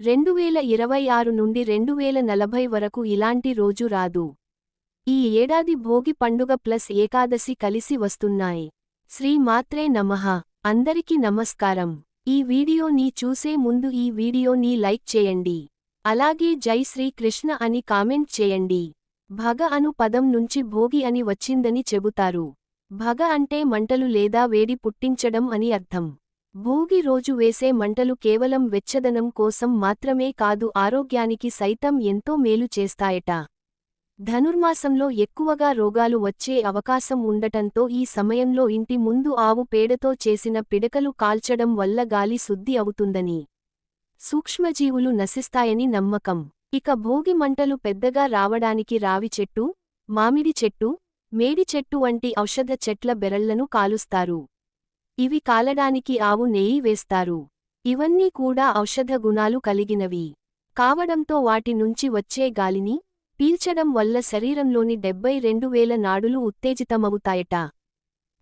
రెండువేల ఇరవై ఆరు నుండి రెండువేల నలభై వరకు ఇలాంటి రోజు రాదు. ఈ ఏడాది భోగి పండుగ ప్లస్ ఏకాదశి కలిసి వస్తున్నాయి. శ్రీ మాత్రే నమః. అందరికి నమస్కారం. ఈ వీడియోని చూసే ముందు ఈ వీడియోని లైక్ చేయండి. అలాగే జై శ్రీ కృష్ణ అని కామెంట్ చేయండి. భగ అను పదం నుంచి భోగి అని వచ్చిందని చెబుతారు. భగ అంటే మంటలు లేదా వేడి పుట్టించడం అని అర్థం. భోగి రోజు వేసే మంటలు కేవలం వెచ్చదనం కోసం మాత్రమే కాదు ఆరోగ్యానికి సైతం ఎంతో మేలు చేస్తాయట. ధనుర్మాసంలో ఎక్కువగా రోగాలు వచ్చే అవకాశం ఉండటంతో ఈ సమయంలో ఇంటి ముందు ఆవు పేడతో చేసిన పిడకలు కాల్చడం వల్ల గాలి శుద్ధి అవుతుందని సూక్ష్మజీవులు నశిస్తాయని నమ్మకం. ఇక భోగి మంటలు పెద్దగా రావడానికి రావి చెట్టు మామిడి చెట్టు మేడి చెట్టు వంటి ఔషధ చెట్ల బెరళ్ళను కాలుస్తారు. ఇవి కాలడానికి ఆవు నెయ్యి వేస్తారు. ఇవన్నీ కూడా ఔషధ గుణాలు కలిగినవి. కావడంతో వాటి నుంచి వచ్చే గాలిని పీల్చడం వల్ల శరీరంలోని డెబ్బై రెండు వేల నాడులు ఉత్తేజితమవుతాయట.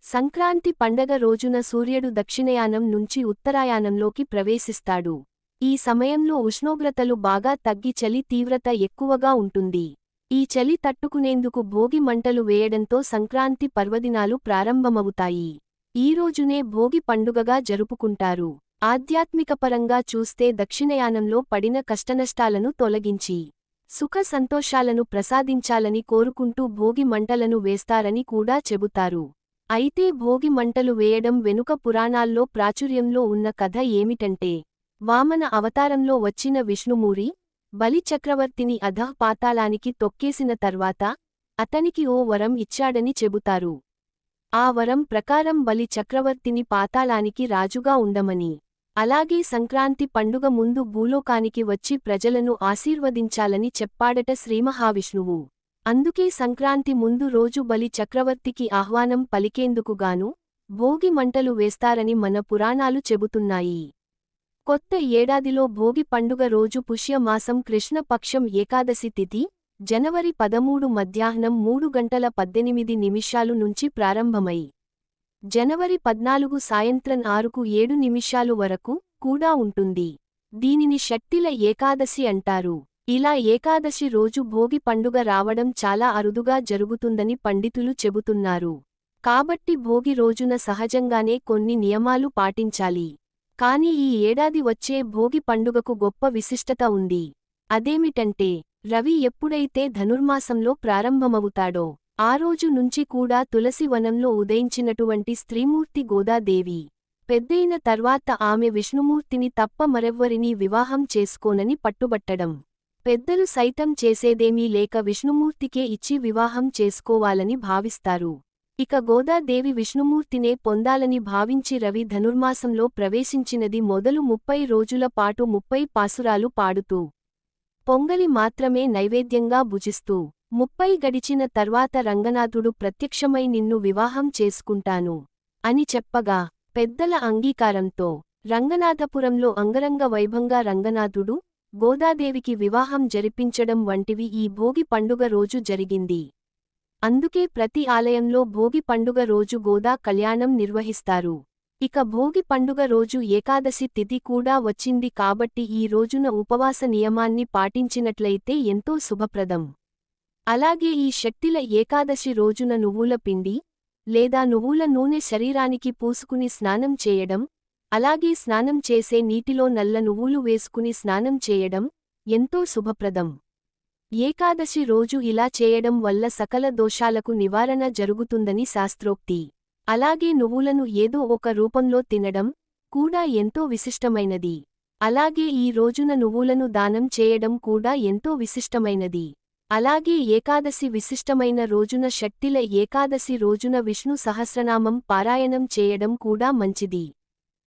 సంక్రాంతి పండగ రోజున సూర్యుడు దక్షిణయానం నుంచి ఉత్తరాయానంలోకి ప్రవేశిస్తాడు. ఈ సమయంలో ఉష్ణోగ్రతలు బాగా తగ్గి చలి తీవ్రత ఎక్కువగా ఉంటుంది. ఈ చలి తట్టుకునేందుకు భోగి మంటలు వేయడంతో సంక్రాంతి పర్వదినాలు ప్రారంభమవుతాయి. ఈ రోజునే భోగి పండుగగా జరుపుకుంటారు. ఆధ్యాత్మికపరంగా చూస్తే దక్షిణయానంలో పడిన కష్టనష్టాలను తొలగించి సుఖ సంతోషాలను ప్రసాదించాలని కోరుకుంటూ భోగి మంటలను వేస్తారని కూడా చెబుతారు. అయితే భోగి మంటలు వేయడం వెనుక పురాణాల్లో ప్రాచుర్యంలో ఉన్న కథ ఏమిటంటే వామన అవతారంలో వచ్చిన విష్ణుమూరి బలిచక్రవర్తిని అధః పాతాళానికి తొక్కేసిన తర్వాత అతనికి ఓ వరం ఇచ్చాడని చెబుతారు. ఆ వరం ప్రకారం బలి చక్రవర్తిని పాతాళానికి రాజుగా ఉండమని. అలాగే సంక్రాంతి పండుగ ముందు భూలోకానికి వచ్చి ప్రజలను ఆశీర్వదించాలని చెప్పాడట శ్రీమహావిష్ణువు. అందుకే సంక్రాంతి ముందు రోజు బలి చక్రవర్తికి ఆహ్వానం పలికేందుకుగాను భోగి మంటలు వేస్తారని మన పురాణాలు చెబుతున్నాయి. కొత్త ఏడాదిలో భోగి పండుగ రోజు పుష్యమాసం కృష్ణపక్షం ఏకాదశి తిథి జనవరి పదమూడు మధ్యాహ్నం మూడు గంటల పద్దెనిమిది నిమిషాలు నుంచి ప్రారంభమై జనవరి పద్నాలుగు సాయంత్రం ఆరుకు ఏడు నిమిషాలు వరకు కూడా ఉంటుంది. దీనిని షట్టిల ఏకాదశి అంటారు. ఇలా ఏకాదశి రోజు భోగి పండుగ రావడం చాలా అరుదుగా జరుగుతుందని పండితులు చెబుతున్నారు. కాబట్టి భోగి రోజున సహజంగానే కొన్ని నియమాలు పాటించాలి. కాని ఈ ఏడాది వచ్చే భోగి పండుగకు గొప్ప విశిష్టత ఉంది. అదేమిటంటే రవి ఎప్పుడైతే ధనుర్మాసంలో ప్రారంభమవుతాడో ఆ రోజు నుంచి కూడా తులసి వనంలో ఉదయించినటువంటి స్త్రీమూర్తి గోదాదేవి పెద్దయిన తర్వాత ఆమె విష్ణుమూర్తిని తప్ప మరెవ్వరినీ వివాహం చేసుకోనని పట్టుబట్టడం. పెద్దలు సైతం చేసేదేమీ లేక విష్ణుమూర్తికే ఇచ్చి వివాహం చేసుకోవాలని భావిస్తారు. ఇక గోదాదేవి విష్ణుమూర్తినే పొందాలని భావించి రవి ధనుర్మాసంలో ప్రవేశించినది మొదలు ముప్పై రోజుల పాటు ముప్పై పాసురాలు పాడుతూ పొంగలి మాత్రమే నైవేద్యంగా భుజిస్తూ ముప్పై గడిచిన తర్వాత రంగనాథుడు ప్రత్యక్షమై నిన్ను వివాహం చేసుకుంటాను అని చెప్పగా పెద్దల అంగీకారంతో రంగనాథపురంలో అంగరంగ వైభంగా రంగనాథుడు గోదాదేవికి వివాహం జరిపించడం వంటివి ఈ భోగి పండుగ రోజు జరిగింది. అందుకే ప్రతి ఆలయంలో భోగి పండుగ రోజు గోదా కళ్యాణం నిర్వహిస్తారు. ఇక భోగి పండుగ రోజు ఏకాదశి తిథి కూడా వచ్చింది కాబట్టి ఈ రోజున ఉపవాస నియమాన్ని పాటించినట్లయితే ఎంతో శుభప్రదం. అలాగే ఈ శక్తిల ఏకాదశి రోజున నువ్వుల పిండి లేదా నువ్వుల నూనె శరీరానికి పూసుకుని స్నానం చేయడం అలాగే స్నానం చేసే నీటిలో నల్ల నువ్వులు వేసుకుని స్నానం చేయడం ఎంతో శుభప్రదం. ఏకాదశి రోజు ఇలా చేయడం వల్ల సకల దోషాలకు నివారణ జరుగుతుందని శాస్త్రోక్తి. అలాగే నువ్వులను ఏదో ఒక రూపంలో తినడం కూడా ఎంతో విశిష్టమైనది. అలాగే ఈ రోజున నువ్వులను దానం చేయడం కూడా ఎంతో విశిష్టమైనది. అలాగే ఏకాదశి విశిష్టమైన రోజున శక్తిల ఏకాదశి రోజున విష్ణు సహస్రనామం పారాయణం చేయడం కూడా మంచిది.